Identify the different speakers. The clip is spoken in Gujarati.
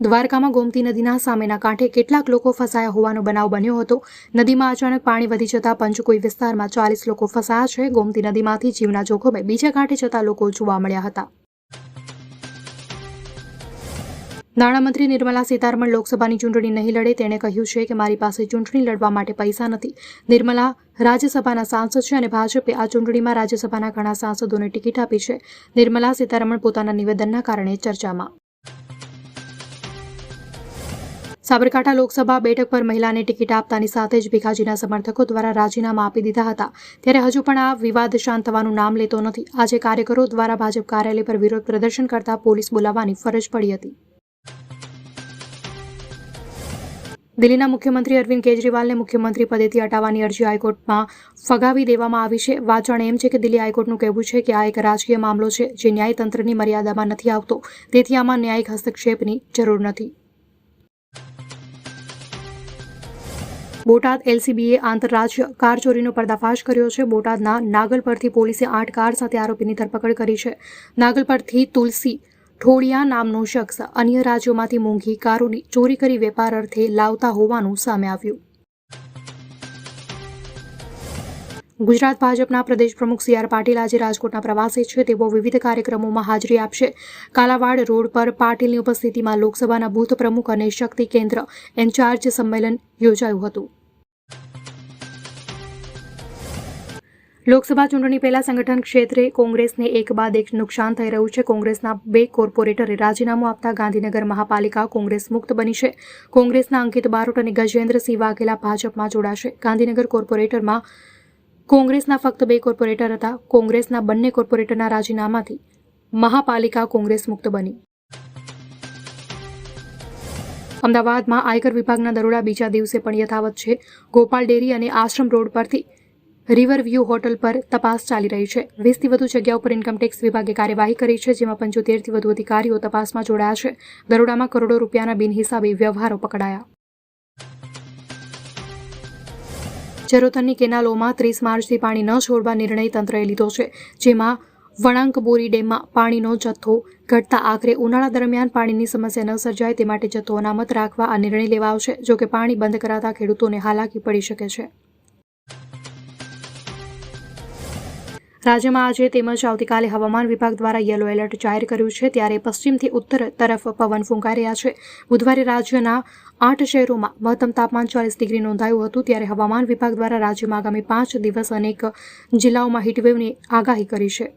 Speaker 1: દ્વારકામાં ગોમતી નદીના સામેના કાંઠે કેટલાક લોકો ફસાયા હોવાનો બનાવ બન્યો હતો. નદીમાં અચાનક પાણી વધી જતા પંચકોઈ વિસ્તારમાં ચાલીસ લોકો ફસાયા છે. ગોમતી નદીમાંથી જીવના જોખમે બીજા કાંઠે જતા લોકો જોવા મળ્યા હતા. નાણામંત્રી નિર્મલા સીતારમણ લોકસભાની ચૂંટણી નહીં લડે તેણે કહ્યું છે કે મારી પાસે ચૂંટણી લડવા માટે પૈસા નથી. નિર્મલા રાજ્યસભાના સાંસદ છે અને ભાજપે આ ચૂંટણીમાં રાજ્યસભાના ઘણા સાંસદોને ટિકિટ આપી છે. નિર્મલા સીતારમણ પોતાના નિવેદનના કારણે ચર્ચામાં સાબરકાંઠા લોકસભા બેઠક પર મહિલાને ટિકિટ આપતાની સાથે જ ભીખાજીના સમર્થકો દ્વારા રાજીનામા આપી દીધા હતા. ત્યારે હજુ પણ આ વિવાદ શાંત થવાનું નામ લેતો નથી. આજે કાર્યકરો દ્વારા ભાજપ કાર્યાલય પર વિરોધ પ્રદર્શન કરતા પોલીસ બોલાવવાની ફરજ પડી હતી. દિલ્હીના મુખ્યમંત્રી અરવિંદ કેજરીવાલને મુખ્યમંત્રી પદેથી હટાવવાની અરજી હાઈકોર્ટમાં ફગાવી દેવામાં આવી છે. વાંચણ એમ છે કે દિલ્હી હાઈકોર્ટનું કહેવું છે કે આ એક રાજકીય મામલો છે જે ન્યાયતંત્રની મર્યાદામાં નથી આવતો. તેથી આમાં ન્યાયિક હસ્તક્ષેપની જરૂર નથી. બોટાદ એલસીબીએ આંતરરાજ્ય કાર ચોરીનો પર્દાફાશ કર્યો છે. બોટાદના નાગલ પરથી પોલીસે આઠ કાર સાથે આરોપીની ધરપકડ કરી છે. નાગલ પરથી તુલસી ઠોળિયા નામનો શખ્સ અન્ય રાજ્યોમાંથી મોંઘી કારોની ચોરી કરી વેપાર અર્થે લાવતા હોવાનું સામે આવ્યું. ગુજરાત ભાજપના પ્રદેશ પ્રમુખ સી આર પાટીલ આજે રાજકોટના પ્રવાસે છે. તેઓ વિવિધ કાર્યક્રમોમાં હાજરી આપશે. કાલાવાડ રોડ પર પાટીલની ઉપસ્થિતિમાં લોકસભાના બૂથ પ્રમુખ અને શક્તિ કેન્દ્ર ઇન્ચાર્જ સંમેલન યોજાયું હતું. લોકસભા ચૂંટણી પહેલા સંગઠન ક્ષેત્રે કોંગ્રેસને એક બાદ એક નુકસાન થઈ રહ્યું છે. કોંગ્રેસના બે કોર્પોરેટરે રાજીનામું આપતા ગાંધીનગર મહાપાલિકા કોંગ્રેસ મુક્ત બની છે. કોંગ્રેસના અંકિત બારોટ અને ગજેન્દ્રસિંહ વાઘેલા ભાજપમાં જોડાશે. ગાંધીનગર કોર્પોરેટરમાં કોંગ્રેસના ફક્ત બે કોર્પોરેટર હતા. કોંગ્રેસના બંને કોર્પોરેટરના રાજીનામાથી મહાપાલિકા કોંગ્રેસ મુક્ત બની. અમદાવાદમાં આયકર વિભાગના દરોડા બીજા દિવસે પણ યથાવત છે. ગોપાલ ડેરી અને આશ્રમ રોડ પરથી રિવર વ્યૂ હોટલ પર તપાસ ચાલી રહી છે. વીસથી વધુ જગ્યા ઉપર ઇન્કમટેક્સ વિભાગે કાર્યવાહી કરી છે, જેમાં પંચોતેરથી વધુ અધિકારીઓ તપાસમાં જોડાયા છે. દરોડામાં કરોડો રૂપિયાના બિનહિસાબી વ્યવહારો પકડાયા. ચરોતરની કેનાલોમાં ત્રીસ માર્ચથી પાણી ન છોડવા નિર્ણય તંત્રએ લીધો છે, જેમાં વણાંક બોરી ડેમમાં પાણીનો જથ્થો ઘટતા આખરે ઉનાળા દરમિયાન પાણીની સમસ્યા ન સર્જાય તે માટે જથ્થો અનામત રાખવા આ નિર્ણય લેવાયો છે, જોકે પાણી બંધ કરાતા ખેડૂતોને હાલાકી પડી શકે છે. રાજ્યમાં આજે તેમજ આવતીકાલે હવામાન વિભાગ દ્વારા યલો એલર્ટ જાહેર કર્યું છે. ત્યારે પશ્ચિમથી ઉત્તર તરફ પવન ફૂંકાઈ રહ્યા છે. બુધવારે રાજ્યના આઠ શહેરોમાં મહત્તમ તાપમાન ચાલીસ ડિગ્રી નોંધાયું હતું. ત્યારે હવામાન વિભાગ દ્વારા રાજ્યમાં આગામી પાંચ દિવસ અનેક જિલ્લાઓમાં હીટવેવની આગાહી કરી છે.